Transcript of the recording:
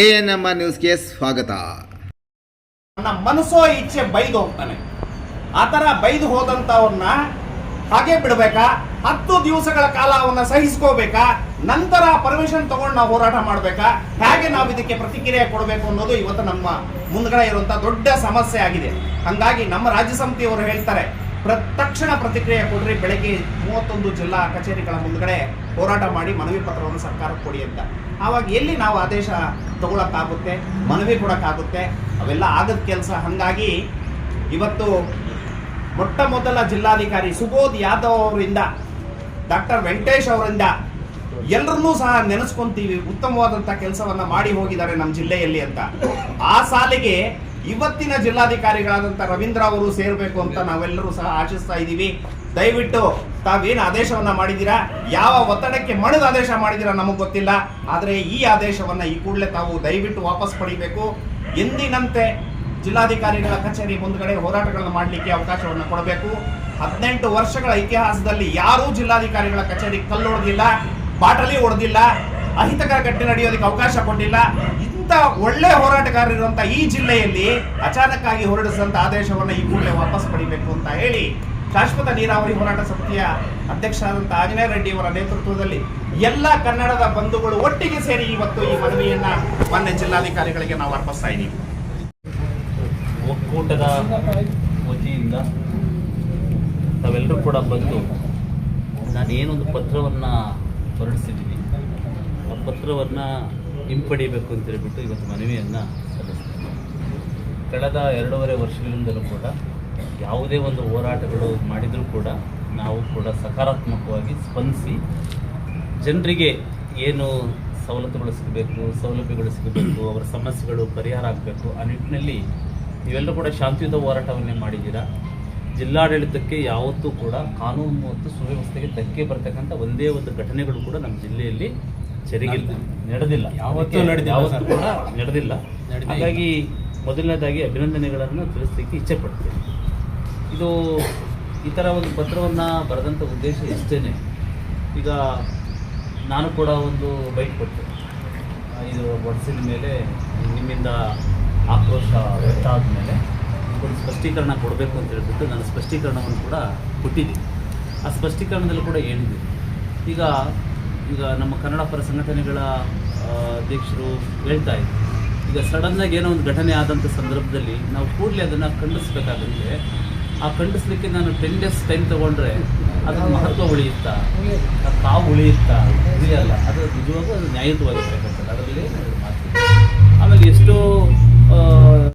A N M ಸ್ವಾಗತ. ನನ್ನ ಮನಸ್ಸೋ ಇಚ್ಛೆ ಬೈದು ಹೋಗ್ತಾನೆ. ಆ ಥರ ಬೈದು ಹೋದಂಥವ್ರನ್ನ ಹಾಗೆ ಬಿಡಬೇಕಾ? ಹತ್ತು ದಿವಸಗಳ ಕಾಲ ಅವನ್ನ ಸಹಿಸ್ಕೋಬೇಕಾ? ನಂತರ ಪರ್ಮಿಷನ್ ತಗೊಂಡು ನಾವು ಹೋರಾಟ ಮಾಡಬೇಕಾ? ಹೇಗೆ ನಾವು ಇದಕ್ಕೆ ಪ್ರತಿಕ್ರಿಯೆ ಕೊಡಬೇಕು ಅನ್ನೋದು ಇವತ್ತು ನಮ್ಮ ಮುಂದ್ಗಡೆ ಇರುವಂತ ದೊಡ್ಡ ಸಮಸ್ಯೆ ಆಗಿದೆ. ಹಂಗಾಗಿ ನಮ್ಮ ರಾಜ್ಯ ಸಮಿತಿಯವರು ಹೇಳ್ತಾರೆ ತಕ್ಷಣ ಪ್ರತಿಕ್ರಿಯೆ ಕೊಡ್ರಿ, ಬೆಳಗ್ಗೆ ಮೂವತ್ತೊಂದು ಜಿಲ್ಲಾ ಕಚೇರಿಗಳ ಮುಂದ್ಗಡೆ ಹೋರಾಟ ಮಾಡಿ ಮನವಿ ಪತ್ರವನ್ನು ಸರ್ಕಾರಕ್ಕೆ ಕೊಡಿ ಅಂತ. ಆವಾಗ ಎಲ್ಲಿ ನಾವು ಆದೇಶ ತಗೊಳಕ್ಕಾಗುತ್ತೆ, ಮನವಿ ಕೊಡಕ್ಕಾಗುತ್ತೆ, ಅವೆಲ್ಲ ಆಗದ ಕೆಲಸ. ಹಂಗಾಗಿ ಇವತ್ತು ಮೊಟ್ಟ ಮೊದಲ ಜಿಲ್ಲಾಧಿಕಾರಿ ಸುಬೋಧ್ ಯಾದವ್ ಅವರಿಂದ, ಡಾಕ್ಟರ್ ವೆಂಕಟೇಶ್ ಅವರಿಂದ ಎಲ್ಲರನ್ನೂ ಸಹ ನೆನೆಸ್ಕೊಂತೀವಿ. ಉತ್ತಮವಾದಂಥ ಕೆಲಸವನ್ನ ಮಾಡಿ ಹೋಗಿದ್ದಾರೆ ನಮ್ಮ ಜಿಲ್ಲೆಯಲ್ಲಿ ಅಂತ. ಆ ಸಾಲಿಗೆ ಇವತ್ತಿನ ಜಿಲ್ಲಾಧಿಕಾರಿಗಳಾದಂಥ ರವೀಂದ್ರ ಅವರು ಸೇರಬೇಕು ಅಂತ ನಾವೆಲ್ಲರೂ ಸಹ ಆಶಿಸ್ತಾ ಇದ್ದೀವಿ. ದಯವಿಟ್ಟು ತಾವೇನು ಆದೇಶವನ್ನ ಮಾಡಿದ್ದೀರಾ? ಯಾವ ಒತ್ತಡಕ್ಕೆ ಮಣದ ಆದೇಶ ಮಾಡಿದ್ದೀರಾ ನಮಗೆ ಗೊತ್ತಿಲ್ಲ. ಆದರೆ ಈ ಆದೇಶವನ್ನ ಈ ಕೂಡಲೇ ತಾವು ದಯವಿಟ್ಟು ವಾಪಸ್ ಪಡಿಬೇಕು. ಎಂದಿನಂತೆ ಜಿಲ್ಲಾಧಿಕಾರಿಗಳ ಕಚೇರಿ ಮುಂದ್ಗಡೆ ಹೋರಾಟಗಳನ್ನು ಮಾಡಲಿಕ್ಕೆ ಅವಕಾಶವನ್ನು ಕೊಡಬೇಕು. ಹದಿನೆಂಟು ವರ್ಷಗಳ ಇತಿಹಾಸದಲ್ಲಿ ಯಾರೂ ಜಿಲ್ಲಾಧಿಕಾರಿಗಳ ಕಚೇರಿ ಕಲ್ಲೊಡೆದಿಲ್ಲ, ಬಾಟಲಿ ಹೊಡೆದಿಲ್ಲ ಅಹಿತಕರ ಘಟನೆ ನಡೆಯೋದಕ್ಕೆ ಅವಕಾಶ ಕೊಟ್ಟಿಲ್ಲ. ಇಂಥ ಒಳ್ಳೆ ಹೋರಾಟಗಾರರಿರುವಂತ ಈ ಜಿಲ್ಲೆಯಲ್ಲಿ ಅಚಾನಕ್ ಆಗಿ ಹೊರಡಿಸಿದಂತ ಆದೇಶವನ್ನು ಈ ಕೂಡಲೇ ವಾಪಸ್ ಪಡಿಬೇಕು ಅಂತ ಹೇಳಿ ಶಾಶ್ವತ ನೀರಾವರಿ ಹೋರಾಟ ಸಮಿತಿಯ ಅಧ್ಯಕ್ಷರಾದಂಥ ಆಂಜನೇಯ ರೆಡ್ಡಿ ಅವರ ನೇತೃತ್ವದಲ್ಲಿ ಎಲ್ಲ ಕನ್ನಡದ ಬಂಧುಗಳು ಒಟ್ಟಿಗೆ ಸೇರಿ ಇವತ್ತು ಈ ಮನವಿಯನ್ನ ಮಾನ್ಯ ಜಿಲ್ಲಾಧಿಕಾರಿಗಳಿಗೆ ನಾವು ಅರ್ಪಿಸ್ತಾ ಇದ್ದೀವಿ. ಒಕ್ಕೂಟದ ವತಿಯಿಂದ ತಾವೆಲ್ಲರೂ ಕೂಡ ಬಂದು ನಾನೇನೊಂದು ಪತ್ರವನ್ನು ಹೊರಡಿಸಿದ್ದೀನಿ. ಆ ಪತ್ರವನ್ನು ಹಿಂಪಡಿಬೇಕು ಅಂತ ಹೇಳ್ಬಿಟ್ಟು ಇವತ್ತು ಮನವಿಯನ್ನು ಸಲ್ಲಿಸ್ತೀನಿ ಕಳೆದ ಎರಡೂವರೆ ವರ್ಷಗಳಿಂದಲೂ ಕೂಡ ಯಾವುದೇ ಒಂದು ಹೋರಾಟಗಳು ಮಾಡಿದರೂ ಕೂಡ ನಾವು ಕೂಡ ಸಕಾರಾತ್ಮಕವಾಗಿ ಸ್ಪಂದಿಸಿ ಜನರಿಗೆ ಏನು ಸವಲತ್ತುಗಳು ಸಿಗಬೇಕು ಸೌಲಭ್ಯಗಳು ಸಿಗಬೇಕು ಅವರ ಸಮಸ್ಯೆಗಳು ಪರಿಹಾರ ಆಗಬೇಕು, ಆ ನಿಟ್ಟಿನಲ್ಲಿ ನೀವೆಲ್ಲರೂ ಕೂಡ ಶಾಂತಿಯುತ ಹೋರಾಟವನ್ನೇ ಮಾಡಿದ್ದೀರಾ? ಜಿಲ್ಲಾಡಳಿತಕ್ಕೆ ಯಾವತ್ತೂ ಕೂಡ ಕಾನೂನು ಮತ್ತು ಸುವ್ಯವಸ್ಥೆಗೆ ಧಕ್ಕೆ ಬರತಕ್ಕಂಥ ಒಂದೇ ಒಂದು ಘಟನೆಗಳು ಕೂಡ ನಮ್ಮ ಜಿಲ್ಲೆಯಲ್ಲಿ ಜರುಗಿಲ್ಲ ನಡೆದಿಲ್ಲ. ಯಾವತ್ತೂ ನಡೆದಿಲ್ಲ ಯಾವತ್ತೂ ಕೂಡ ನಡೆದಿಲ್ಲ. ನಡೆದೇ ಹಾಗಾಗಿ ಮೊದಲನೇದಾಗಿ ಅಭಿನಂದನೆಗಳನ್ನು ತಿಳಿಸ್ಲಿಕ್ಕೆ ಇಚ್ಛೆ ಪಡ್ತೇನೆ. ಇದು ಈ ಥರ ಒಂದು ಪತ್ರವನ್ನು ಬರೆದಂಥ ಉದ್ದೇಶ ಇಷ್ಟೇ ಈಗ ನಾನು ಕೂಡ ಒಂದು ಬೈಕ್ ಕೊಟ್ಟೆ. ಇದು ಒಡಿಸಿದ ಮೇಲೆ ನಿಮ್ಮಿಂದ ಆಕ್ರೋಶ ವ್ಯಕ್ತ ಆದಮೇಲೆ ಒಂದು ಸ್ಪಷ್ಟೀಕರಣ ಕೊಡಬೇಕು ಅಂತ ಹೇಳ್ಬಿಟ್ಟು ನಾನು ಸ್ಪಷ್ಟೀಕರಣವನ್ನು ಕೂಡ ಕೊಟ್ಟಿದ್ದೀನಿ. ಆ ಸ್ಪಷ್ಟೀಕರಣದಲ್ಲಿ ಕೂಡ ಹೇಳಿದ್ದೀನಿ. ಈಗ ಈಗ ನಮ್ಮ ಕನ್ನಡ ಪರ ಸಂಘಟನೆಗಳ ಅಧ್ಯಕ್ಷರು ಹೇಳ್ತಾ ಇದ್ರು. ಈಗ ಸಡನ್ನಾಗಿ ಏನೋ ಒಂದು ಘಟನೆ ಆದಂಥ ಸಂದರ್ಭದಲ್ಲಿ ನಾವು ಕೂಡಲೇ ಅದನ್ನು ಖಂಡಿಸ್ಬೇಕಾಗುತ್ತೆ ಆ ಖಂಡಿಸ್ಲಿಕ್ಕೆ ನಾನು ಟೆನ್ ಡೇಸ್ ಟೈಮ್ ತೊಗೊಂಡ್ರೆ ಅದರ ಮಹತ್ವ ಉಳಿಯುತ್ತಾ? ಆ ಕಾವು ಉಳಿಯುತ್ತಾ? ಉಳಿಯಲ್ಲ. ಅದು ನಿಜವಾಗೂ ಅದು ನ್ಯಾಯಯುತವಾಗಿರ್ಬೇಕಂತ ಅದರಲ್ಲಿ ಮಾತು ಆಮೇಲೆ ಎಷ್ಟೋ